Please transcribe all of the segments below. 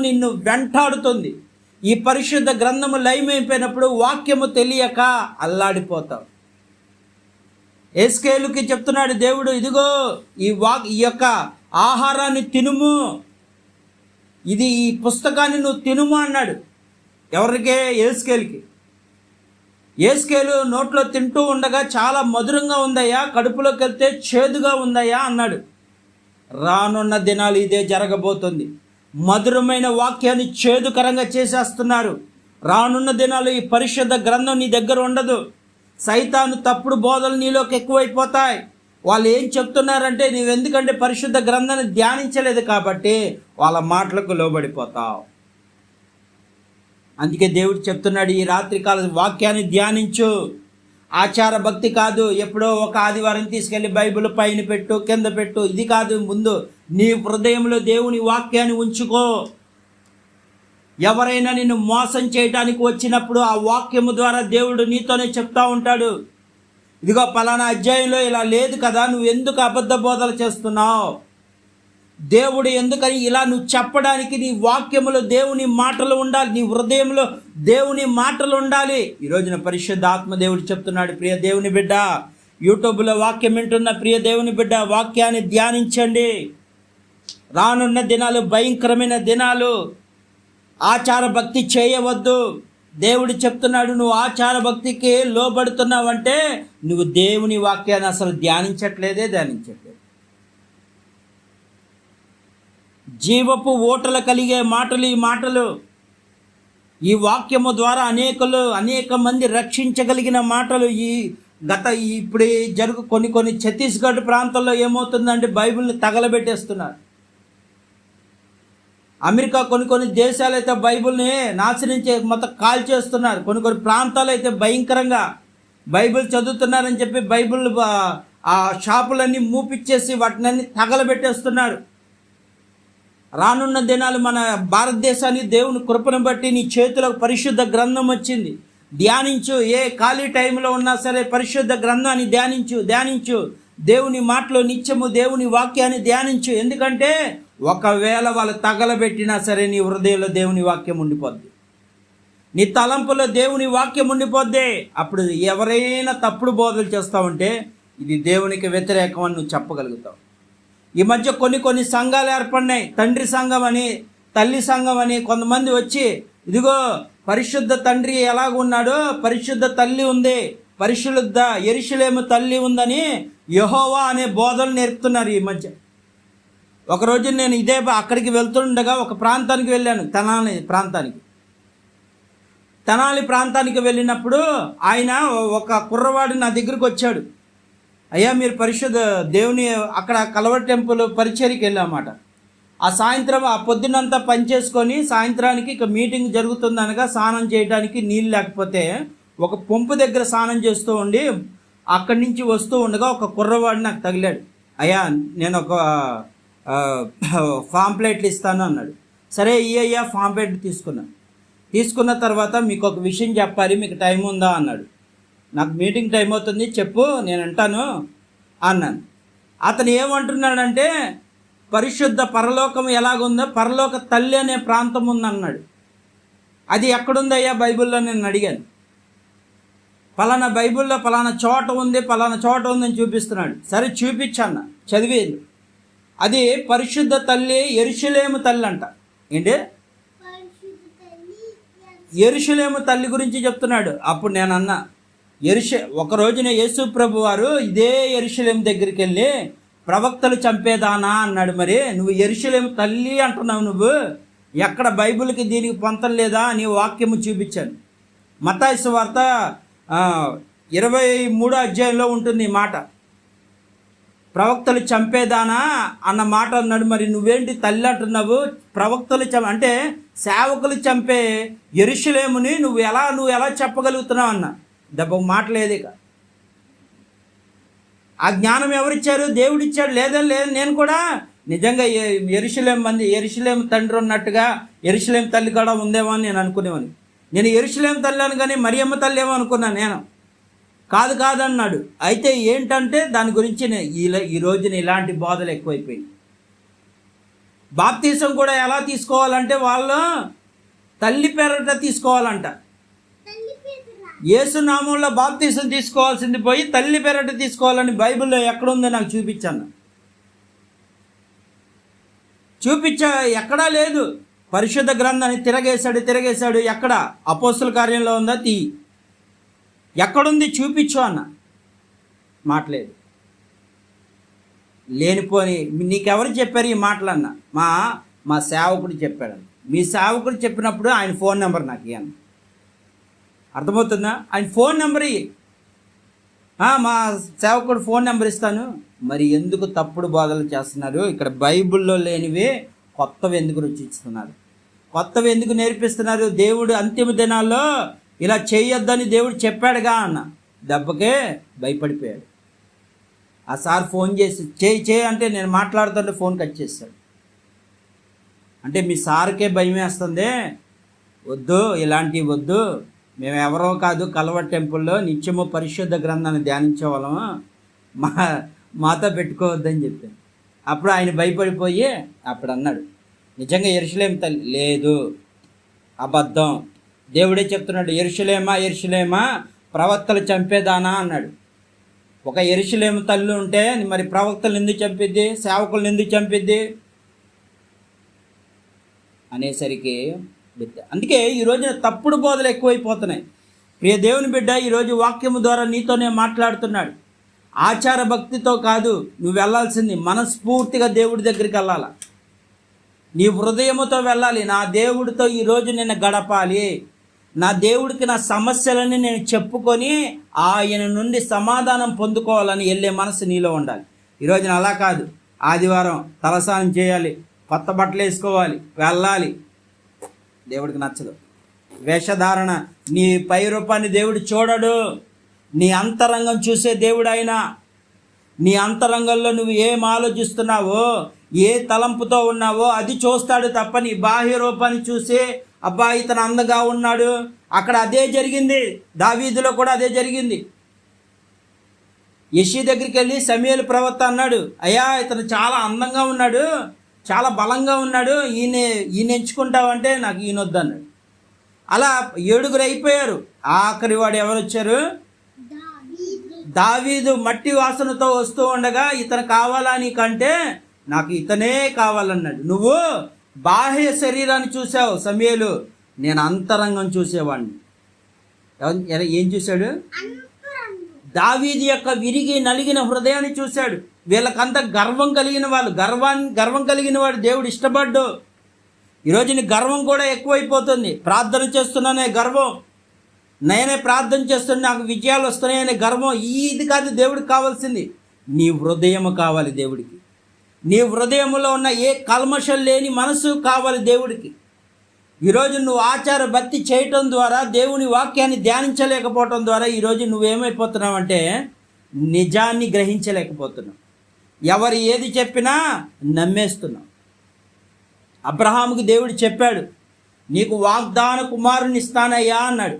నిన్ను వెంటాడుతుంది. ఈ పరిశుద్ధ గ్రంథము లయమైపోయినప్పుడు వాక్యము తెలియక అల్లాడిపోతావు. ఏస్కేలుకి చెప్తున్నాడు దేవుడు ఇదిగో ఈ వాక్ ఈ యొక్క ఆహారాన్ని తినుము. ఇది ఈ పుస్తకాన్ని నువ్వు తినుము అన్నాడు. ఎవరికే? ఏస్కేల్కి. ఏస్కేలు నోట్లో తింటూ ఉండగా చాలా మధురంగా ఉందయ్యా కడుపులోకి వెళ్తే చేదుగా ఉందయ్యా అన్నాడు. రానున్న దినాలు ఇదే జరగబోతుంది. మధురమైన వాక్యాన్ని చేదుకరంగా చేసేస్తున్నారు. రానున్న దినాలు ఈ పరిశుద్ధ గ్రంథం నీ దగ్గర ఉండదు. సైతాను తప్పుడు బోధలు నీలోకి ఎక్కువైపోతాయి. వాళ్ళు ఏం చెప్తున్నారంటే నీవెందుకంటే పరిశుద్ధ గ్రంథాన్ని ధ్యానించలేదు కాబట్టి వాళ్ళ మాటలకు లోబడిపోతావు. అందుకే దేవుడు చెప్తున్నాడు ఈ రాత్రికాల వాక్యాన్ని ధ్యానించు. ఆచార భక్తి కాదు. ఎప్పుడో ఒక ఆదివారం తీసుకెళ్ళి బైబిల్ పైన పెట్టు కింద పెట్టు. ఇది కాదు. ముందు నీ హృదయంలో దేవుని వాక్యాన్ని ఉంచుకో. ఎవరైనా నిన్ను మోసం చేయడానికి వచ్చినప్పుడు ఆ వాక్యము ద్వారా దేవుడు నీతోనే చెప్తా ఉంటాడు. ఇదిగో పలానా అధ్యాయంలో ఇలా లేదు కదా నువ్వు ఎందుకు అబద్ధ బోధలు చేస్తున్నావు? దేవుడు ఎందుకని ఇలా నువ్వు చెప్పడానికి నీ వాక్యములో దేవుని మాటలు ఉండాలి. నీ హృదయంలో దేవుని మాటలు ఉండాలి. ఈ రోజున పరిశుద్ధ ఆత్మదేవుడు చెప్తున్నాడు ప్రియ దేవుని బిడ్డ యూట్యూబ్లో వాక్యం వింటున్న ప్రియ దేవుని బిడ్డ వాక్యాన్ని ధ్యానించండి. రానున్న దినాలు భయంకరమైన దినాలు. ఆచార భక్తి చేయవద్దు. దేవుడు చెప్తున్నాడు నువ్వు ఆచార భక్తికి లోబడుతున్నావంటే నువ్వు దేవుని వాక్యాన్ని అసలు ధ్యానించట్లేదే ధ్యానించట్లేదు. జీవపు ఓటలు కలిగే మాటలు ఈ మాటలు ఈ వాక్యము ద్వారా అనేకలు అనేక మంది రక్షించగలిగిన మాటలు ఈ గత ఇప్పుడు జరుగు కొన్ని కొన్ని ఛత్తీస్గఢ్ ప్రాంతాల్లో ఏమవుతుందంటే బైబిల్ని తగలబెట్టేస్తున్నారు. అమెరికా కొన్ని కొన్ని దేశాలు అయితే బైబిల్ని నాశనించే మొత్తం కాల్ చేస్తున్నారు కొన్ని కొన్ని ప్రాంతాలు అయితే భయంకరంగా బైబిల్ చదువుతున్నారని చెప్పి బైబిల్ ఆ, ఆ షాపులన్నీ మూపిచ్చేసి వాటినన్నీ తగలబెట్టేస్తున్నారు. రానున్న దినాలు మన భారతదేశాన్ని దేవుని కృపను బట్టి నీ చేతులకు పరిశుద్ధ గ్రంథం వచ్చింది. ధ్యానించు ఏ ఖాళీ టైంలో ఉన్నా సరే పరిశుద్ధ గ్రంథాన్ని ధ్యానించు ధ్యానించు. దేవుని మాటలో నిత్యము దేవుని వాక్యాన్ని ధ్యానించు. ఎందుకంటే ఒకవేళ వాళ్ళు తగలబెట్టినా సరే నీ హృదయంలో దేవుని వాక్యం ఉండిపోద్ది. నీ తలంపులో దేవుని వాక్యం ఉండిపోద్ది. అప్పుడు ఎవరైనా తప్పుడు బోధలు చేస్తావంటే ఇది దేవునికి వ్యతిరేకం అని నువ్వు చెప్పగలుగుతావు. ఈ మధ్య కొన్ని కొన్ని సంఘాలు ఏర్పడినాయి. తండ్రి సంఘం అని తల్లి సంఘం అని కొంతమంది వచ్చి ఇదిగో పరిశుద్ధ తండ్రి ఎలాగున్నాడో పరిశుద్ధ తల్లి ఉంది పరిశుద్ధ ఎరిశలేము తల్లి ఉందని యహోవా అనే బోధలు నేర్పుతున్నారు ఈ మధ్య. ఒకరోజు నేను ఇదే అక్కడికి వెళ్తుండగా ఒక ప్రాంతానికి వెళ్ళాను తెనాలి ప్రాంతానికి. తెనాలి ప్రాంతానికి వెళ్ళినప్పుడు ఆయన ఒక కుర్రవాడు నా దగ్గరికి వచ్చాడు. అయ్యా మీరు పరిశుద్ధ దేవుని అక్కడ కలవర్ టెంపుల్ పరిచర్కి వెళ్ళామాట. ఆ సాయంత్రం ఆ పొద్దునంతా పనిచేసుకొని సాయంత్రానికి ఇక మీటింగ్ జరుగుతుందనగా స్నానం చేయడానికి నీళ్ళు లేకపోతే ఒక పంపు దగ్గర స్నానం చేస్తూ ఉండి అక్కడి నుంచి వస్తూ ఉండగా ఒక కుర్రవాడు నాకు తగిలాడు. అయ్యా నేను ఒక ఆ, ఇస్తాను అన్నాడు. సరే ఈ అయ్యా పాంప్లెట్ తీసుకున్నాను తీసుకున్న తర్వాత మీకు ఒక విషయం చెప్పాలి మీకు టైం ఉందా అన్నాడు. నాకు మీటింగ్ టైం అవుతుంది చెప్పు నేను అంటాను అన్నాను. అతను ఏమంటున్నాడంటే పరిశుద్ధ పరలోకం ఎలాగుందో పరలోక తల్లి అనే ప్రాంతం ఉందన్నాడు. అది ఎక్కడుందయ్యా బైబిల్లో నేను అడిగాను. పలానా బైబిల్లో పలానా చోట ఉంది పలానా చోట ఉందని చూపిస్తున్నాడు. సరే చూపించన్న చదివేది. అది పరిశుద్ధ తల్లి ఎరుషలేము తల్లి అంట. ఏంటి? ఎరుషలేము తల్లి గురించి చెప్తున్నాడు. అప్పుడు నేను అన్నా ఎరుష ఒక రోజున యేసు ప్రభు వారు ఇదే ఎరుషలేం దగ్గరికి వెళ్ళి ప్రవక్తలు చంపేదానా అన్నాడు మరి. నువ్వు ఎరుషలేం తల్లి అంటున్నావు నువ్వు. ఎక్కడ బైబిల్కి దీనికి పొంతం లేదా అని వాక్యము చూపించాను. మతాయిసు వార్త ఇరవై మూడో అధ్యాయంలో ఉంటుంది ఈ మాట. ప్రవక్తలు చంపేదానా అన్న మాట అన్నాడు మరి. నువ్వేంటి తల్లి అంటున్నావు? ప్రవక్తలు చం అంటే సేవకులు చంపే ఎరుషులేముని నువ్వు ఎలా నువ్వు ఎలా చెప్పగలుగుతున్నావు అన్న. దెబ్బ మాట లేదు ఇక. ఆ జ్ఞానం ఎవరిచ్చారు? దేవుడిచ్చాడు. లేదని లేదు. నేను కూడా నిజంగా ఎరుశలేం మంది ఎరుశలేం తండ్రి ఉన్నట్టుగా ఎరుశలేం తల్లి కూడా ఉందేమో అని నేను అనుకునేవాని నేను ఎరుషులేం తల్లి అని కానీ మరియమ్మ తల్లి ఏమో అనుకున్నాను నేను. కాదు కాదన్నాడు అయితే ఏంటంటే దాని గురించి నే- ఈ ఈ రోజున ఇలాంటి బోధలు ఎక్కువైపోయింది బాప్తీసం కూడా ఎలా తీసుకోవాలంటే వాళ్ళు తల్లి పేరట తీసుకోవాలంట. యేసు నామంలో బాప్తీసం తీసుకోవాల్సింది పోయి తల్లి పేరట తీసుకోవాలని బైబిల్లో ఎక్కడుందో నాకు చూపించాను. చూపించా ఎక్కడా లేదు. పరిశుద్ధ గ్రంథాన్ని తిరగేశాడు తిరగేశాడు. ఎక్కడ? అపోస్తుల కార్యంలో ఉందా? తీ. ఎక్కడుంది? చూపించు అన్న. మాట్లేదు లేనిపోని నీకెవరు చెప్పారు ఈ మాటలన్న? మా మా సేవకుడు చెప్పాడు. మీ సేవకుడు చెప్పినప్పుడు ఆయన ఫోన్ నెంబర్ నాకు ఇవ్వండి అర్థమవుతుందా? ఆయన ఫోన్ నెంబర్ ఇయ్యి. మా సేవకుడు ఫోన్ నెంబర్ ఇస్తాను. మరి ఎందుకు తప్పుడు బోధలు చేస్తున్నారు? ఇక్కడ బైబిల్లో లేనివి కొత్తవి ఎందుకు రుచిస్తున్నారు? కొత్తవి ఎందుకు నేర్పిస్తున్నారు? దేవుడు అంతిమ దినాల్లో ఇలా చేయొద్దని దేవుడు చెప్పాడుగా అన్న. దెబ్బకే భయపడిపోయాడు. ఆ సార్ ఫోన్ చేసి చేయి చేయి అంటే నేను మాట్లాడుతుంటే ఫోన్ కట్ చేస్తాడు అంటే మీ సార్కే భయం వేస్తుంది వద్దు ఇలాంటివి వద్దు. మేము ఎవరో కాదు కలవ టెంపుల్లో నిత్యము పరిశుద్ధ గ్రంథాన్ని ధ్యానించే వాళ్ళము? మా మాతో పెట్టుకోవద్దని చెప్పాను అప్పుడు ఆయన భయపడిపోయి అప్పుడు అన్నాడు నిజంగా ఎరుసలేం తల్లి? లేదు. అబద్ధం. దేవుడే చెప్తున్నాడు ఎరుసలేమా ఎరుసలేమా ప్రవక్తలు చంపేదానా? అన్నాడు. ఒక ఎరుసలేము తల్లి ఉంటే మరి ప్రవక్తలు ఎందుకు చంపిద్ది? సేవకులను ఎందుకు చంపిద్ది? అనేసరికి బిడ్డ. అందుకే ఈ రోజున తప్పుడు బోధలు ఎక్కువైపోతున్నాయి. ప్రియ దేవుని బిడ్డ ఈరోజు వాక్యము ద్వారా నీతోనే మాట్లాడుతున్నాడు. ఆచార భక్తితో కాదు నువ్వు వెళ్ళాల్సింది మనస్ఫూర్తిగా దేవుడి దగ్గరికి వెళ్ళాల? నీ హృదయముతో వెళ్ళాలి. నా దేవుడితో ఈరోజు నేను గడపాలి. నా దేవుడికి నా సమస్యలని నేను చెప్పుకొని ఆయన నుండి సమాధానం పొందుకోవాలని వెళ్ళే మనసు నీలో ఉండాలి. ఈరోజు అలా కాదు. ఆదివారం తలసానం చేయాలి కొత్త బట్టలు వేసుకోవాలి వెళ్ళాలి. దేవుడికి నచ్చదు. వేషధారణ నీ పై రూపాన్ని దేవుడు చూడడు. నీ అంతరంగం చూసే దేవుడు ఆయన నీ అంతరంగంలో నువ్వు ఏం ఆలోచిస్తున్నావో ఏ తలంపుతో ఉన్నావో అది చూస్తాడు తప్ప నీ బాహ్య రూపాన్ని చూసి అబ్బా ఇతను అందంగా ఉన్నాడు. అక్కడ అదే జరిగింది. దావీదులో కూడా అదే జరిగింది. యషి దగ్గరికి వెళ్ళి సమీల ప్రవక్త అన్నాడు అయ్యా ఇతను చాలా అందంగా ఉన్నాడు. చాలా బలంగా ఉన్నాడు ఈయన ఈయన ఎంచుకుంటావంటే నాకు ఈయన వద్దన్నాడు అలా ఏడుగురు అయిపోయారు. ఆఖరి వాడు ఎవరు వచ్చారు దావీదు మట్టి వాసనతో వస్తూ ఉండగా ఇతను కావాలా నీకంటే? నాకు ఇతనే కావాలన్నాడు. నువ్వు బాహ్య శరీరాన్ని చూసావు సమయలు. నేను అంతరంగం చూసేవాడిని ఏం చూశాడు? దావీది యొక్క విరిగి నలిగిన హృదయాన్ని చూశాడు. వీళ్ళకంత గర్వం కలిగిన వాళ్ళు గర్వాన్ని గర్వం కలిగిన వాడు దేవుడు ఇష్టపడ్డు. ఈరోజు నీ గర్వం కూడా ఎక్కువైపోతుంది. ప్రార్థన చేస్తున్నానే గర్వం. నేనే ప్రార్థన చేస్తున్నా నాకు విజయాలు వస్తున్నాయనే గర్వం ఇది కాదు దేవుడికి కావాల్సింది. నీ హృదయము కావాలి దేవుడికి. నీ హృదయంలో ఉన్న ఏ కల్మషం లేని మనసు కావాలి దేవుడికి. ఈరోజు నువ్వు ఆచార భక్తి చేయటం ద్వారా దేవుని వాక్యాన్ని ధ్యానించలేకపోవటం ద్వారా ఈరోజు నువ్వేమైపోతున్నావంటే నిజాన్ని గ్రహించలేకపోతున్నావు. ఎవరు ఏది చెప్పినా నమ్మేస్తున్నాం. అబ్రహాముకు దేవుడు చెప్పాడు నీకు వాగ్దాన కుమారుని ఇస్తానయ్యా అన్నాడు.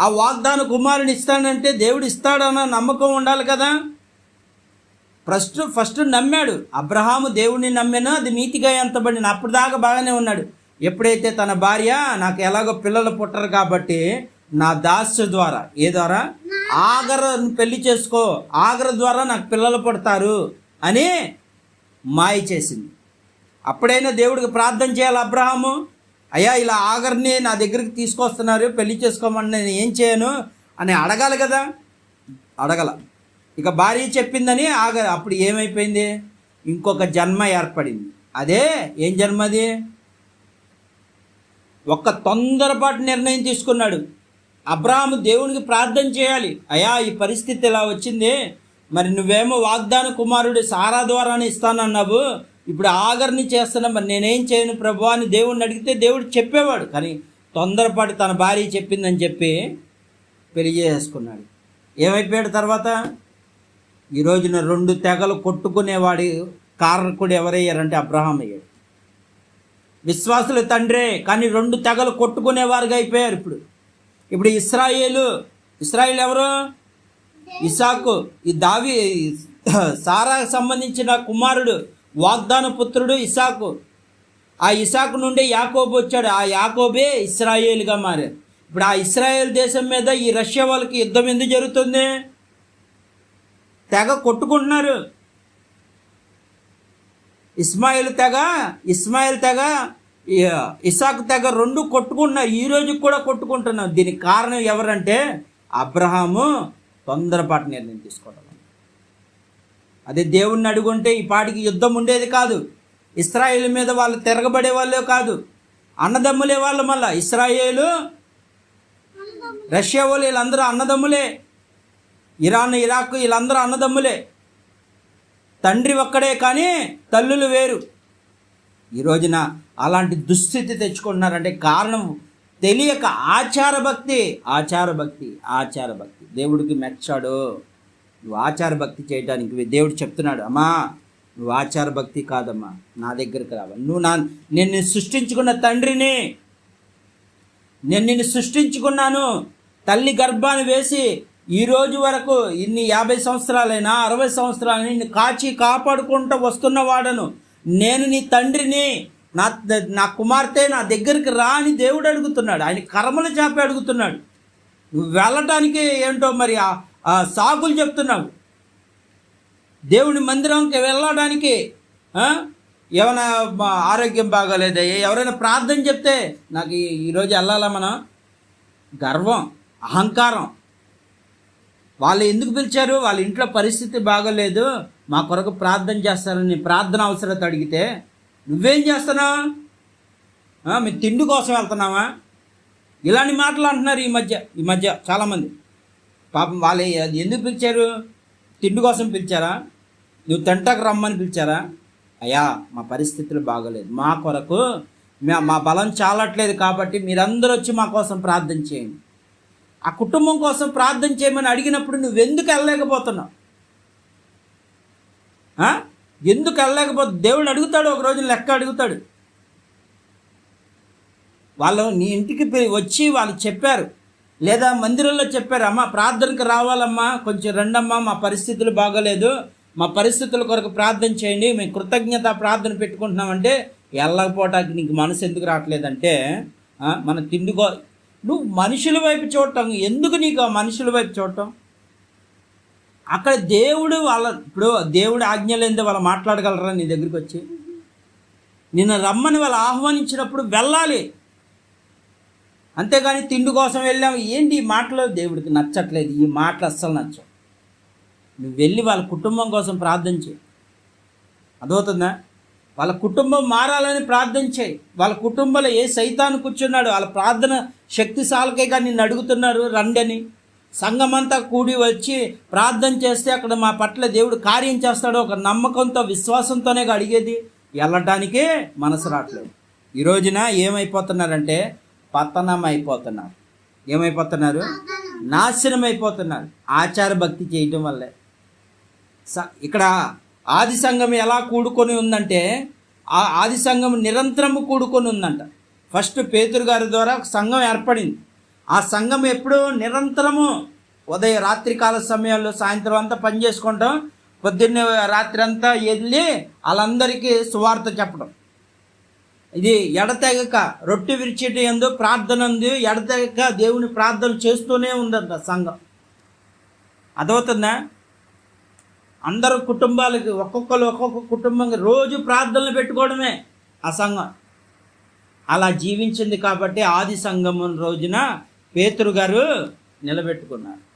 ఆ వాగ్దాన కుమారుని ఇస్తానంటే దేవుడు ఇస్తాడన్న నమ్మకం ఉండాలి కదా? ఫస్ట్ ఫస్ట్ నమ్మాడు. అబ్రహాము దేవుడిని నమ్మినా అది నీతిగా ఎంతబడిన అప్పటిదాకా దాకా బాగానే ఉన్నాడు. ఎప్పుడైతే తన భార్య నాకు ఎలాగో పిల్లలు పుట్టరు కాబట్టి నా దాస్య ద్వారా. ఏ ద్వారా? ఆగర పెళ్ళి చేసుకో. ఆగర ద్వారా నాకు పిల్లలు పుడతారు అని మాయ చేసింది. అప్పుడైనా దేవుడికి ప్రార్థన చేయాలి అబ్రహాము? అయ్యా ఇలా ఆగర్ని నా దగ్గరికి తీసుకొస్తున్నారు పెళ్ళి చేసుకోమని నేను ఏం చేయను అని అడగాలి కదా? అడగల. ఇక భార్య చెప్పిందని ఆగ అప్పుడు ఏమైపోయింది? ఇంకొక జన్మ ఏర్పడింది. అదే ఏం జన్మ అది? ఒక్క తొందరపాటు నిర్ణయం తీసుకున్నాడు. అబ్రాహాము దేవునికి ప్రార్థన చేయాలి. అయ్యా ఈ పరిస్థితి ఇలా వచ్చింది? మరి నువ్వేమో వాగ్దాన కుమారుడు సారా ద్వారానే ఇస్తానన్నావు. ఇప్పుడు ఆగర్ని చేస్తున్నా మరి నేనేం చేయను ప్రభు అని దేవుడిని అడిగితే దేవుడు చెప్పేవాడు. కానీ తొందరపాటు తన భార్య చెప్పిందని చెప్పి పెళ్ళి చేసుకున్నాడు ఏమైపోయాడు తర్వాత? ఈ రోజున రెండు తెగలు కొట్టుకునేవాడి కారకుడు ఎవరయ్యారంటే అబ్రహాం అయ్యాడు విశ్వాసుల తండ్రే కానీ రెండు తెగలు కొట్టుకునేవారుగా అయిపోయారు ఇప్పుడు. ఇప్పుడు ఇస్రాయేలు ఇస్రాయేల్ ఎవరు? ఇసాకు. ఈ దావి సారా సంబంధించిన కుమారుడు వాగ్దాన పుత్రుడు ఇసాకు. ఆ ఇసాకు నుండి యాకోబు వచ్చాడు. ఆ యాకోబే ఇస్రాయేల్గా మారారు ఇప్పుడు ఆ ఇస్రాయేల్ దేశం మీద ఈ రష్యా వాళ్ళకి యుద్ధం ఎందుకు జరుగుతుంది? తెగ కొట్టుకుంటున్నారు. ఇస్మాయిల్ తెగ ఇస్మాయిల్ తెగ ఇసాక్ తెగ రెండు కొట్టుకుంటున్నారు. ఈ రోజు కూడా కొట్టుకుంటున్నారు. దీనికి కారణం ఎవరంటే అబ్రహాము తొందరపాటు నిర్ణయం తీసుకోవడం. అదే దేవుణ్ణి అడుగుంటే ఈ పాటికి యుద్ధం ఉండేది కాదు. ఇస్రాయేల్ మీద వాళ్ళు తిరగబడే వాళ్ళే కాదు. అన్నదమ్ములే వాళ్ళు మళ్ళా. ఇస్రాయేలు రష్యా వాళ్ళు వీళ్ళందరూ అన్నదమ్ములే. ఇరాన్ ఇరాక్ వీళ్ళందరూ అన్నదమ్ములే. తండ్రి ఒక్కడే కానీ తల్లులు వేరు. ఈ రోజున అలాంటి దుస్థితి తెచ్చుకుంటున్నారంటే కారణం తెలియక ఆచార భక్తి ఆచార భక్తి ఆచార భక్తి దేవుడికి మెచ్చాడు. నువ్వు ఆచార భక్తి చేయడానికి దేవుడు చెప్తున్నాడు అమ్మా నువ్వు ఆచార భక్తి కాదమ్మా నా దగ్గరికి రావాలి నువ్వు నా నేను నిన్ను సృష్టించుకున్న తండ్రిని నేను నిన్ను సృష్టించుకున్నాను. తల్లి గర్భాన్ని వేసి ఈ రోజు వరకు ఇన్ని యాభై సంవత్సరాలైనా అరవై సంవత్సరాలైనా నిన్ను కాచి కాపాడుకుంటూ వస్తున్న వాడను. నేను నీ తండ్రిని నా నా కుమార్తె నా దగ్గరికి రా అని దేవుడు అడుగుతున్నాడు. ఆయన కర్మలు చేపి అడుగుతున్నాడు. నువ్వు వెళ్ళటానికి ఏంటో మరి ఆ- సాకులు చెప్తున్నావు. దేవుని మందిరంకి వెళ్ళడానికి ఏమైనా ఆరోగ్యం బాగాలేదయ్యా ఎవరైనా ప్రార్థన చెప్తే నాకు ఈరోజు వెళ్ళాలా మనం? గర్వం అహంకారం. వాళ్ళు ఎందుకు పిలిచారు? వాళ్ళ ఇంట్లో పరిస్థితి బాగోలేదు. మా కొరకు ప్రార్థన చేస్తారని ప్రార్థన అవసరత అడిగితే నువ్వేం చేస్తున్నావు? మీ తిండి కోసం వెళ్తున్నావా? ఇలాంటి మాటలు అంటున్నారు ఈ మధ్య ఈ మధ్య చాలామంది. పాపం వాళ్ళు అది ఎందుకు పిలిచారు? తిండి కోసం పిలిచారా? నువ్వు తింటాకు రమ్మని పిలిచారా? అయ్యా మా పరిస్థితులు బాగోలేదు. మా కొరకు మా బలం చాలట్లేదు కాబట్టి మీరందరూ వచ్చి మా కోసం ప్రార్థన చేయండి. ఆ కుటుంబం కోసం ప్రార్థన చేయమని అడిగినప్పుడు నువ్వు ఎందుకు వెళ్ళలేకపోతున్నావు ఎందుకు వెళ్ళలేకపోతే దేవుడు అడుగుతాడు ఒక రోజు లెక్క అడుగుతాడు. వాళ్ళు నీ ఇంటికి వచ్చి వాళ్ళు చెప్పారు. లేదా మందిరంలో చెప్పారు అమ్మ ప్రార్థనకు రావాలమ్మా కొంచెం రండమ్మా మా పరిస్థితులు బాగోలేదు. మా పరిస్థితుల కొరకు ప్రార్థన చేయండి మేము కృతజ్ఞత ప్రార్థన పెట్టుకుంటున్నామంటే వెళ్ళకపోవటానికి నీకు మనసు ఎందుకు రావట్లేదంటే మన తిండికో నువ్వు మనుషుల వైపు చూడటం ఎందుకు నీకు ఆ మనుషుల వైపు చూడటం? అక్కడ దేవుడు వాళ్ళ ఇప్పుడు దేవుడు ఆజ్ఞ వాళ్ళు మాట్లాడగలరా నీ దగ్గరికి వచ్చి? నిన్ను రమ్మని వాళ్ళు ఆహ్వానించినప్పుడు వెళ్ళాలి. అంతేగాని తిండి కోసం వెళ్ళాము. ఏంటి ఈ మాటలు? దేవుడికి నచ్చట్లేదు. ఈ మాటలు అస్సలు నచ్చవు. నువ్వు వెళ్ళి వాళ్ళ కుటుంబం కోసం ప్రార్థన చేయి. అదవుతుందా వాళ్ళ కుటుంబం మారాలని ప్రార్థన చేయి. వాళ్ళ కుటుంబంలో ఏ సైతాన్ని కూర్చున్నాడు వాళ్ళ ప్రార్థన శక్తిశాలకేగా నిన్ను అడుగుతున్నారు రండని సంఘమంతా కూడి వచ్చి ప్రార్థన చేస్తే అక్కడ మా పట్ల దేవుడు కార్యం చేస్తాడు ఒక నమ్మకంతో విశ్వాసంతోనే అడిగేది. వెళ్ళటానికే మనసు రావట్లేదు. ఈ రోజున ఏమైపోతున్నారంటే పతనం అయిపోతున్నారు. ఏమైపోతున్నారు? నాశనం అయిపోతున్నారు. ఆచార భక్తి చేయటం వల్లే. స- ఇక్కడ ఆది సంఘం ఎలా కూడుకొని ఉందంటే ఆ ఆది సంఘం నిరంతరము కూడుకొని ఉందంట. ఫస్ట్ పేతురు గారి ద్వారా సంఘం ఏర్పడింది. ఆ సంఘం ఎప్పుడు నిరంతరము ఉదయం రాత్రికాల సమయాల్లో సాయంత్రం అంతా పని చేసుకుంటాం. పొద్దున్నే రాత్రి అంతా వెళ్ళి వాళ్ళందరికీ సువార్త చెప్పడం. ఇది ఎడతెగక రొట్టె విరిచేటి ఎందు ప్రార్థన ఉంది ఎడతెగక దేవుని ప్రార్థన చేస్తూనే ఉందంట సంఘం. అదవుతుందా అందరు కుటుంబాలకి ఒక్కొక్కరు ఒక్కొక్క కుటుంబంకి రోజు ప్రార్థనలు పెట్టుకోవడమే ఆ సంఘం. అలా జీవించింది కాబట్టి ఆది సంఘం రోజున పేతురు గారు నిలబెట్టుకున్నారు.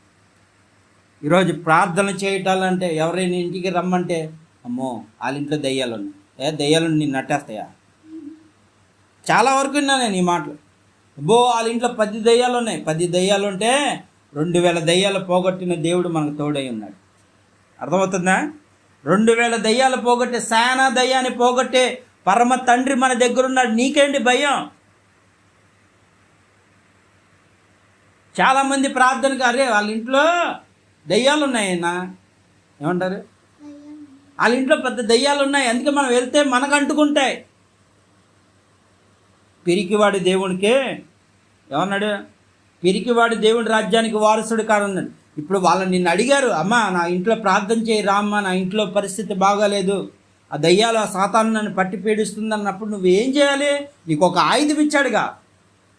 ఈరోజు ప్రార్థన చేయటాలంటే ఎవరైనా ఇంటికి రమ్మంటే అమ్మో వాళ్ళ ఇంట్లో దయ్యాలు ఉన్నాయి ఏ దయ్యాలు నేను నట్టేస్తాయా? చాలా వరకు విన్నా నేను ఈ మాటలు. బో వాళ్ళ ఇంట్లో పది దయ్యాలు ఉన్నాయి పది దయ్యాలు ఉంటే రెండు వేల దయ్యాలు పోగొట్టిన దేవుడు మనకు తోడై ఉన్నాడు. అర్థమవుతుందా? రెండు వేల దయ్యాలు పోగొట్టే శానా దయ్యాన్ని పోగొట్టే పరమ తండ్రి మన దగ్గరున్నాడు. నీకేంటి భయం? చాలామంది ప్రార్థనకు అరే వాళ్ళ ఇంట్లో దయ్యాలు ఉన్నాయన్నా? ఏమంటారు? వాళ్ళ ఇంట్లో పెద్ద దయ్యాలు ఉన్నాయి. అందుకే మనం వెళ్తే మనకు అంటుకుంటాయి. పిరికివాడి దేవునికే ఏమన్నాడు? పిరికివాడి దేవుడి రాజ్యానికి వారసుడు కాదన్నాడు ఇప్పుడు వాళ్ళని నిన్ను అడిగారు అమ్మా నా ఇంట్లో ప్రార్థన చేయి రామ్మ నా ఇంట్లో పరిస్థితి బాగాలేదు. ఆ దయ్యాలు ఆ సాతాను నన్ను పట్టి పీడిస్తుంది అన్నప్పుడు నువ్వు ఏం చేయాలి? నీకు ఒక ఆయుధం ఇచ్చాడుగా.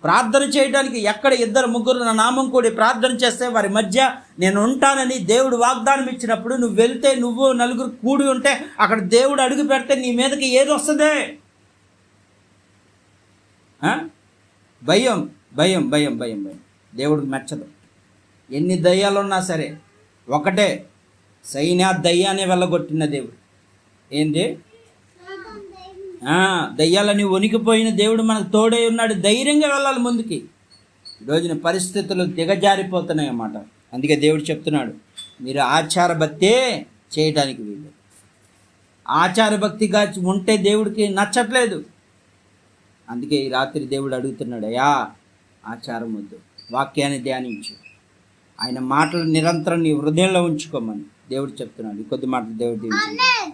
ప్రార్థన చేయడానికి ఎక్కడ ఇద్దరు ముగ్గురు నా నామం కూడి ప్రార్థన చేస్తే వారి మధ్య నేను ఉంటానని దేవుడు వాగ్దానం ఇచ్చినప్పుడు నువ్వు వెళ్తే నువ్వు నలుగురు కూడి ఉంటే అక్కడ దేవుడు అడుగు పెడితే నీ మీదకి ఏది వస్తుంది? భయం భయం భయం భయం భయం. దేవుడికి మెచ్చదు ఎన్ని దయ్యాలు ఉన్నా సరే ఒకటే సైన్య దయ్యాన్ని వెళ్ళగొట్టిన దేవుడు. ఏంటి దయ్యాలని వణికిపోయిన దేవుడు మనకు తోడై ఉన్నాడు. ధైర్యంగా వెళ్ళాలి ముందుకి. రోజున పరిస్థితులు దిగజారిపోతున్నాయి అన్నమాట అందుకే దేవుడు చెప్తున్నాడు మీరు ఆచార భక్తే చేయటానికి వీలు ఆచార భక్తిగా ఉంటే దేవుడికి నచ్చట్లేదు. అందుకే ఈ రాత్రి దేవుడు అడుగుతున్నాడు అయ్యా ఆచారం వద్దు వాక్యాన్ని ధ్యానించు. ఆయన మాటలు నిరంతరం నీ హృదయంలో ఉంచుకోమని దేవుడు చెప్తున్నాడు. కొద్ది మాటలు దేవుడు దీవించండి.